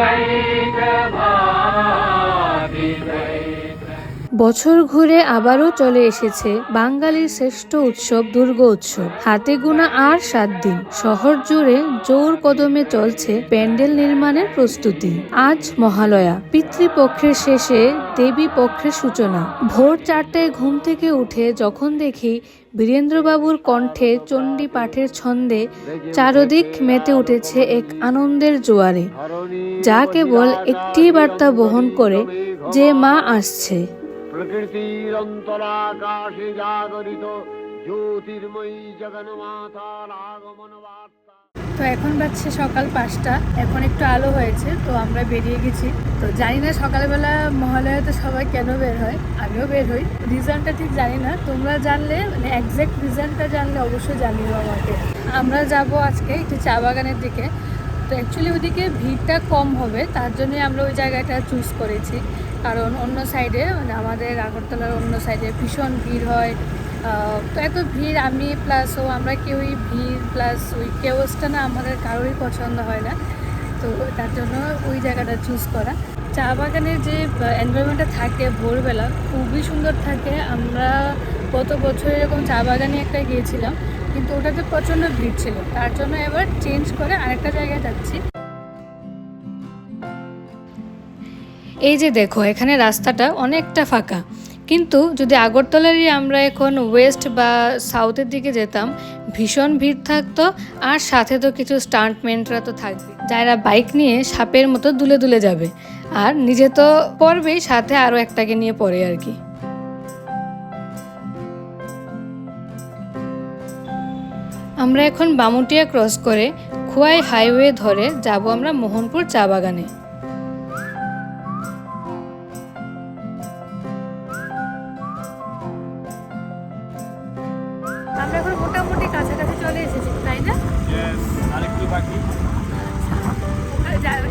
Vaidravā. বছর ঘুরে আবারও চলে এসেছে বাঙালির শ্রেষ্ঠ উৎসব দুর্গা উৎসব। হাতে গোনা আর সাত দিন। শহর জুড়ে জোর কদমে চলছে প্যান্ডেল নির্মাণের প্রস্তুতি। আজ মহালয়া। পিতৃপক্ষের শেষে দেবী পক্ষের সূচনা। ভোর চারটায় ঘুম থেকে উঠে যখন দেখি বীরেন্দ্রবাবুর কণ্ঠে চণ্ডী পাঠের ছন্দে চারদিক মেতে উঠেছে এক আনন্দের জোয়ারে। যা কেবল একটি বার্তা বহন করে যে মা আসছে। প্রকৃতির অন্তরাকাশে জাগরিত জ্যোতির্ময়ী জগন্মাতার আগমন তো এখন বাজছে সকাল পাঁচটা, এখন একটু আলো হয়েছে, তো আমরা বেরিয়ে গেছি। তো জানি না সকালবেলা মহালয়াতে সবাই কেন বের হয়, আমিও বের হই। রিজনটা ঠিক জানি না, তোমরা জানলে মানে একজ্যাক্ট রিজনটা জানলে অবশ্যই জানিও আমাকে। আমরা যাব আজকে একটু চা বাগানের দিকে। তো অ্যাকচুয়ালি ওদিকে ভিড়টা কম হবে, তার জন্য আমরা ওই জায়গাটা চুজ করেছি। কারণ অন্য সাইডে মানে আমাদের আগরতলার অন্য সাইডে ভীষণ ভিড় হয়। তো এত ভিড় আমি প্লাস ও আমরা কেউই ভিড় প্লাস ওই কেওসটা না আমাদের কারোরই পছন্দ হয় না। তো তার জন্য ওই জায়গাটা চুজ করা। চা বাগানের যে এনভায়রনমেন্টটা থাকে ভোরবেলা, খুবই সুন্দর থাকে। আমরা গত বছর এরকম চা বাগানে একটা গিয়েছিলাম। কিন্তু ওটাতে প্রচণ্ড ভিড় ছিল। তার জন্য এবার চেঞ্জ করে আরেকটা জায়গায় যাচ্ছি। এই যে দেখো, এখানে রাস্তাটা অনেকটা ফাঁকা। কিন্তু যদি আগরতলারই আমরা এখন ওয়েস্ট বা সাউথের দিকে যেতাম, ভীষণ ভিড় থাকতো আর সাথে তো কিছু স্টান্টমেন্টরা তো থাকবে। যারা বাইক নিয়ে সাপের মতো দুলে দুলে যাবে। আর নিজে তো পড়বেই, সাথে আরও একটাকে নিয়ে পড়ে আর কি। আমরা এখন বামুটিয়া ক্রস করে খোয়াই হাইওয়ে ধরে যাব আমরা মোহনপুর চা বাগানে। আমরা এখন মোটামুটি কাছাকাছি চলে এসেছি তাই না? আরেকটু বাকি।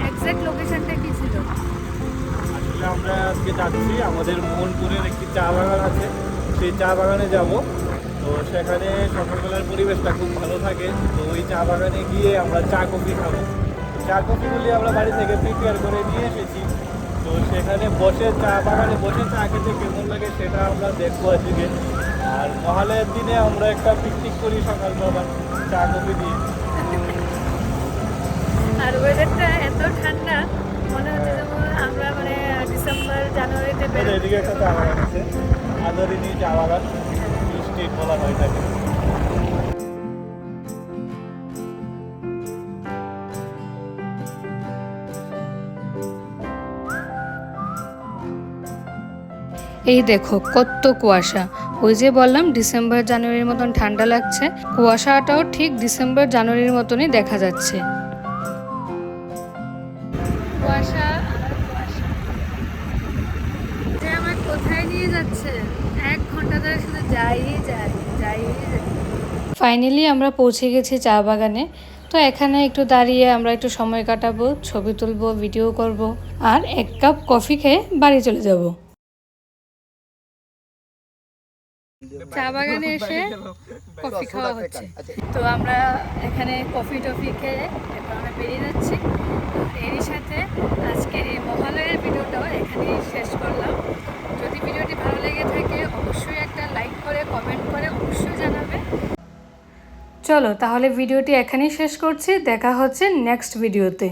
এক্সাক্ট লোকেশনটা কি ছিল? আসলে আমরা আজকে যাচ্ছি আমাদের মোহনপুরের একটি চা বাগান আছে। সেই চা বাগানে যাব। তো সেখানে সকালবেলার পরিবেশটা খুব ভালো থাকে। তো ওই চা বাগানে গিয়ে আমরা চা কফি খাব। চা কফিগুলি আমরা বাড়ি থেকে প্রিপেয়ার করে নিয়ে এসেছি। তো সেখানে বসে চা বাগানে বসে চা খেতে কেমন লাগে সেটা আমরা দেখব আজকে। আর মহালয়ের দিনে আমরা একটা পিকনিক করি সকালবেলা চা কফি দিয়ে। আর ওয়েদারটা এত ঠান্ডা মনে হচ্ছে যেমন আমরা মানে ডিসেম্বর জানুয়ারিতে বেরোই এদিকে একটা চা বাগান আছে আদরিনী চা বাগান। স্ট্রিট বলা হয় থাকে এই দেখো কত কুয়াশা। ওই যে বললাম ডিসেম্বর জানুয়ারির মতন ঠান্ডা লাগছে। কুয়াশাটাও ঠিক ডিসেম্বর জানুয়ারির মতনই দেখা যাচ্ছে। কুয়াশা আর কুয়াশা। যে আমার কোথায় নিয়ে যাচ্ছে? এক ঘণ্টা যাই যাই যাই ফাইনালি আমরা পৌঁছে গেছি চা বাগানে। তো এখানে একটু দাঁড়িয়ে আমরা একটু সময় কাটাবো ছবি তুলবো ভিডিও করব আর এক কাপ কফি খেয়ে বাড়ি চলে যাব। চা বাগানে এসে কফি খাওয়া হচ্ছে। তো আমরা এখানে কফি টফি খেয়ে এখন আমরা বেরিয়ে যাচ্ছি। এরই সাথে আজকের এই মহালয়ের ভিডিওটাও এখানেই শেষ করলাম যদি ভিডিওটি ভালো লেগে থাকে অবশ্যই একটা লাইক করে কমেন্ট করে অবশ্যই জানাবে চলো তাহলে ভিডিওটি এখানেই শেষ করছি। দেখা হচ্ছে নেক্সট ভিডিওতে